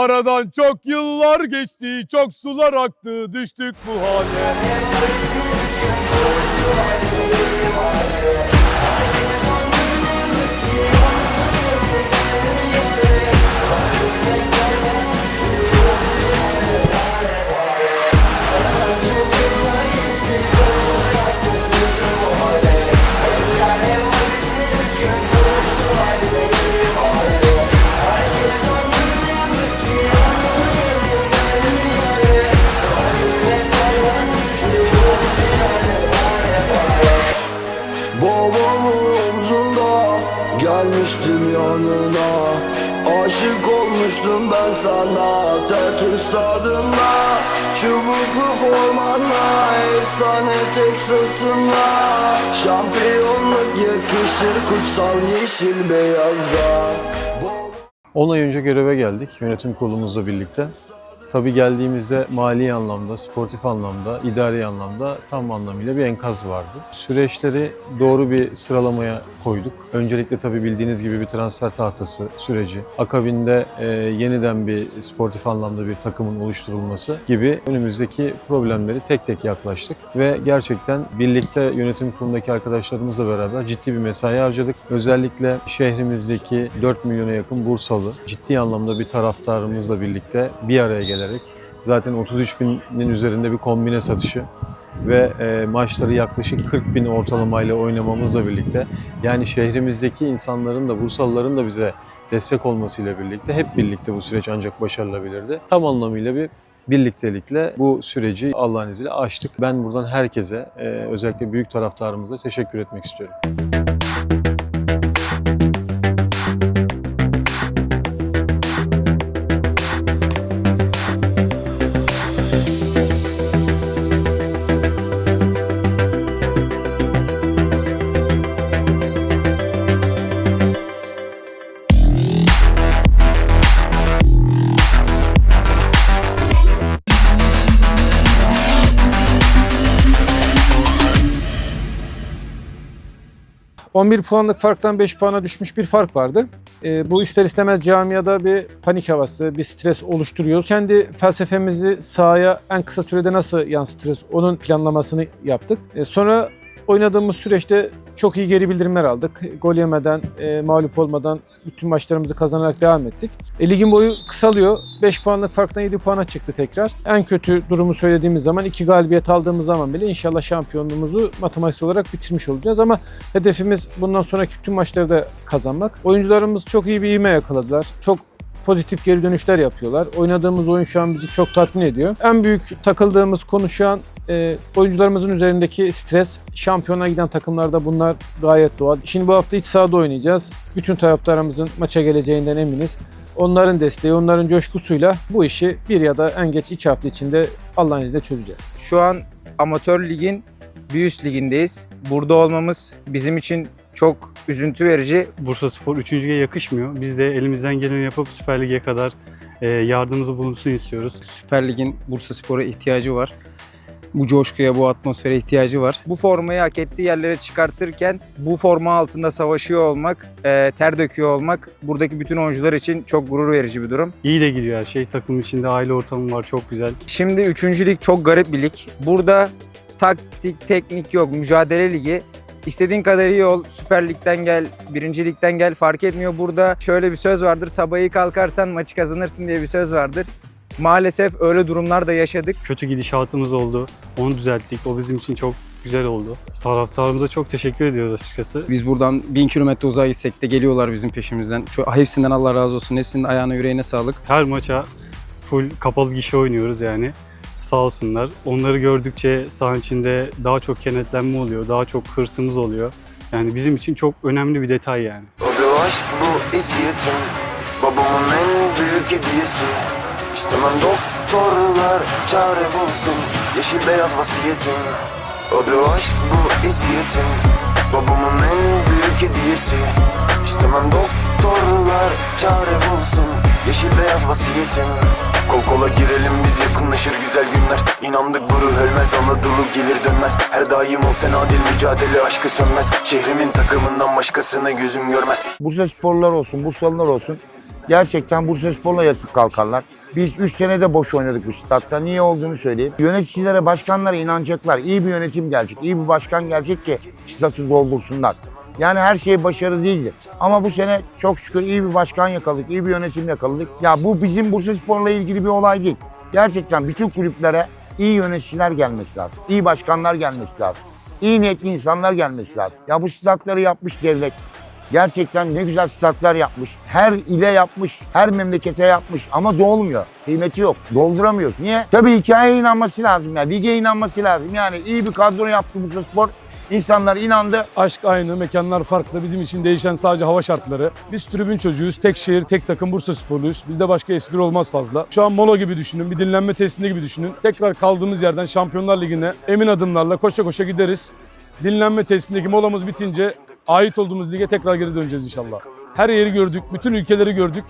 Aradan çok yıllar geçti, çok sular aktı, düştük bu hale. Babamın Aşık olmuştum ben sana Tetris stadında Çubuklu formanla Efsane Texas'ınla Şampiyonluk yakışır kutsal yeşil beyazda 10 ay önce göreve geldik yönetim kurulumuzla birlikte. Tabii geldiğimizde mali anlamda, sportif anlamda, idari anlamda tam anlamıyla bir enkaz vardı. Süreçleri doğru bir sıralamaya koyduk. Öncelikle tabii bildiğiniz gibi bir transfer tahtası süreci. Akabinde e, yeniden bir sportif anlamda bir takımın oluşturulması gibi önümüzdeki problemleri tek tek yaklaştık. Ve gerçekten birlikte yönetim kurulundaki arkadaşlarımızla beraber ciddi bir mesai harcadık. Özellikle şehrimizdeki 4 milyona yakın Bursalı ciddi anlamda bir taraftarımızla birlikte bir araya gelerek zaten 33 binin üzerinde bir kombine satışı ve e, maçları yaklaşık 40 bin ortalamayla oynamamızla birlikte yani şehrimizdeki insanların da Bursalıların da bize destek olmasıyla birlikte hep birlikte bu süreç ancak başarılabilirdi. Tam anlamıyla bir birliktelikle bu süreci Allah'ın izniyle aştık. Ben buradan herkese e, özellikle büyük taraftarımıza teşekkür etmek istiyorum. 11 puanlık farktan 5 puana düşmüş bir fark vardı. Ee, bu ister istemez camiada bir panik havası, bir stres oluşturuyor. Kendi felsefemizi sahaya en kısa sürede nasıl yansıtırız onun planlamasını yaptık. Ee, sonra oynadığımız süreçte çok iyi geri bildirimler aldık. Gol yemeden, e, mağlup olmadan bütün maçlarımızı kazanarak devam ettik. E, ligin boyu kısalıyor. 5 puanlık farktan 7 puana çıktı tekrar. En kötü durumu söylediğimiz zaman 2 galibiyet aldığımız zaman bile inşallah şampiyonluğumuzu matematiksel olarak bitirmiş olacağız ama hedefimiz bundan sonraki bütün maçları da kazanmak. Oyuncularımız çok iyi bir ivme yakaladılar. Çok pozitif geri dönüşler yapıyorlar. Oynadığımız oyun şu an bizi çok tatmin ediyor. En büyük takıldığımız konu şu an e, oyuncularımızın üzerindeki stres. Şampiyona giden takımlarda bunlar gayet doğal. Şimdi bu hafta iç sahada oynayacağız. Bütün taraftarımızın maça geleceğinden eminiz. Onların desteği, onların coşkusuyla bu işi bir ya da en geç iki hafta içinde Allah'ın izniyle çözeceğiz. Şu an amatör ligin bir üst ligindeyiz. Burada olmamız bizim için çok üzüntü verici. Bursa Spor 3. lige yakışmıyor. Biz de elimizden geleni yapıp Süper Lig'e kadar e, yardımımızı bulunsun istiyoruz. Süper Lig'in Bursa Spor'a ihtiyacı var. Bu coşkuya, bu atmosfere ihtiyacı var. Bu formayı hak ettiği yerlere çıkartırken bu forma altında savaşıyor olmak, e, ter döküyor olmak buradaki bütün oyuncular için çok gurur verici bir durum. İyi de gidiyor her şey. Takım içinde aile ortamı var. Çok güzel. Şimdi 3. lig çok garip bir lig. Burada taktik, teknik yok. Mücadele ligi. İstediğin kadar iyi ol. Süper Lig'den gel, birinci Lig'den gel fark etmiyor. Burada şöyle bir söz vardır. Sabahı kalkarsan maçı kazanırsın diye bir söz vardır. Maalesef öyle durumlar da yaşadık. Kötü gidişatımız oldu. Onu düzelttik. O bizim için çok güzel oldu. Taraftarımıza çok teşekkür ediyoruz açıkçası. Biz buradan bin kilometre uzağa gitsek de geliyorlar bizim peşimizden. Çok, hepsinden Allah razı olsun. Hepsinin ayağına yüreğine sağlık. Her maça full kapalı gişe oynuyoruz yani. Sağ olsunlar. Onları gördükçe sahanın içinde daha çok kenetlenme oluyor. Daha çok hırsımız oluyor. Yani bizim için çok önemli bir detay yani. Adı aşk bu eziyetim Babamın en büyük hediyesi İstemem doktorlar çare bulsun Yeşil beyaz vasiyetim Adı aşk bu eziyetim Babamın en büyük hediyesi İstemem doktorlar çare bulsun Yeşil beyaz vasiyetim Kol kola girelim biz yakınlaşır güzel günler İnandık bu ruh ölmez Anadolu gelir dönmez Her daim ol sen adil mücadele aşkı sönmez Şehrimin takımından başkasına gözüm görmez Bursa sporlular olsun, Bursalılar olsun. Gerçekten Bursa Spor'la yatıp kalkarlar. Biz 3 senede boş oynadık bu statta. Niye olduğunu söyleyeyim. Yöneticilere, başkanlara inanacaklar. İyi bir yönetim gelecek, iyi bir başkan gelecek ki statü doldursunlar. Yani her şey başarı değildir. Ama bu sene çok şükür iyi bir başkan yakaladık, iyi bir yönetim yakaladık. Ya bu bizim Bursa Spor'la ilgili bir olay değil. Gerçekten bütün kulüplere iyi yöneticiler gelmesi lazım. iyi başkanlar gelmesi lazım. İyi niyetli insanlar gelmesi lazım. Ya bu statları yapmış devlet. Gerçekten ne güzel statlar yapmış. Her ile yapmış, her memlekete yapmış ama dolmuyor. Kıymeti yok. Dolduramıyoruz. Niye? Tabii hikayeye inanması lazım. Yani lige inanması lazım. Yani iyi bir kadro yaptı Bursa Spor. İnsanlar inandı. Aşk aynı, mekanlar farklı. Bizim için değişen sadece hava şartları. Biz tribün çocuğuyuz. Tek şehir, tek takım Bursa Sporluyuz. Bizde başka espri olmaz fazla. Şu an mola gibi düşünün, bir dinlenme tesisinde gibi düşünün. Tekrar kaldığımız yerden Şampiyonlar Ligi'ne emin adımlarla koşa koşa gideriz. Dinlenme tesisindeki molamız bitince ait olduğumuz lige tekrar geri döneceğiz inşallah. Her yeri gördük, bütün ülkeleri gördük.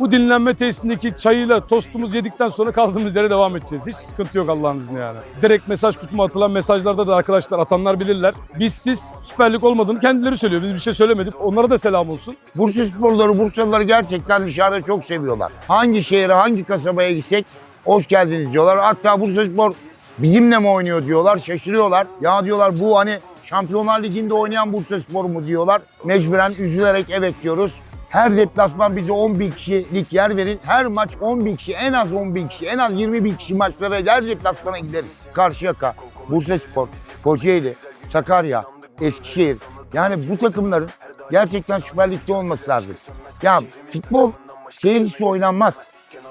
Bu dinlenme tesisindeki çayıyla tostumuzu yedikten sonra kaldığımız yere devam edeceğiz. Hiç sıkıntı yok Allah'ın izniyle yani. Direkt mesaj kutuma atılan mesajlarda da arkadaşlar atanlar bilirler. Biz siz Süper Lig olmadığını kendileri söylüyor. Biz bir şey söylemedik. Onlara da selam olsun. Bursa sporları, Bursalıları gerçekten dışarıda çok seviyorlar. Hangi şehre, hangi kasabaya gitsek hoş geldiniz diyorlar. Hatta Bursa Spor bizimle mi oynuyor diyorlar, şaşırıyorlar. Ya diyorlar bu hani Şampiyonlar Ligi'nde oynayan Bursa Spor mu diyorlar. Mecburen üzülerek evet diyoruz. Her deplasman bize 10 bin kişilik yer verin. Her maç 10 bin kişi, en az 10 bin kişi, en az 20 bin kişi maçlara her deplasmana gideriz. Karşıyaka, Bursa Spor, Kocaeli, Sakarya, Eskişehir. Yani bu takımların gerçekten Süper Lig'de olması lazım. Ya futbol seyircisi oynanmaz.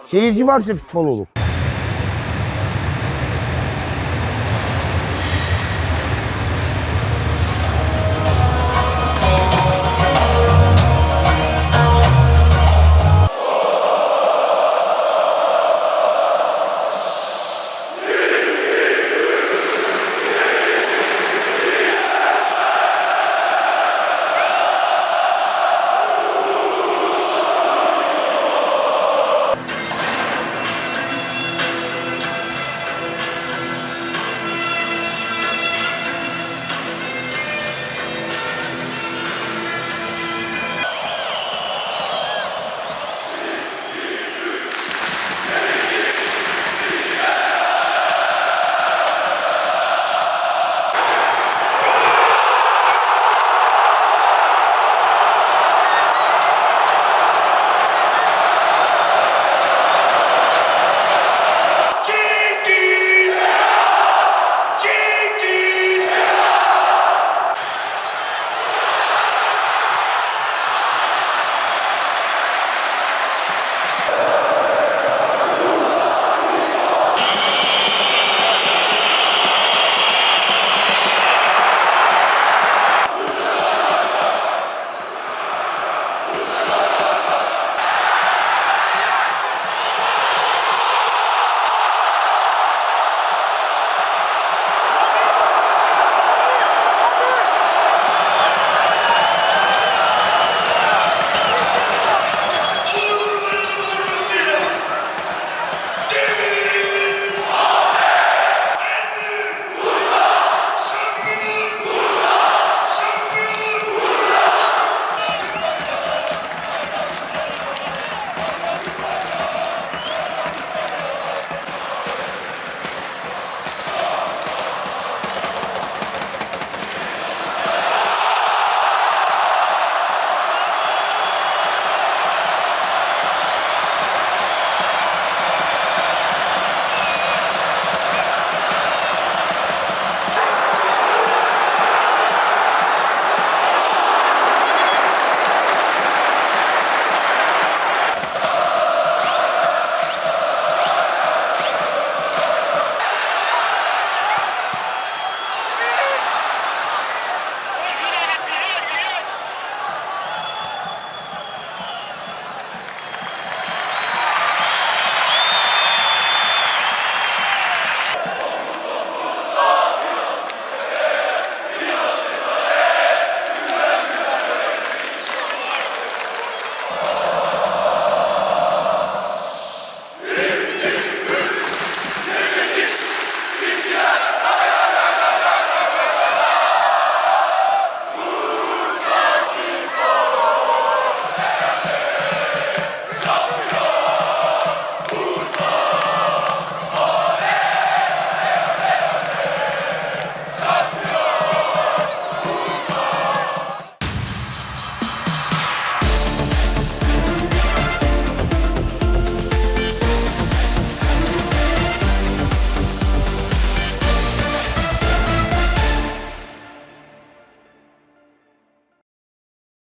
Seyirci varsa futbol olur.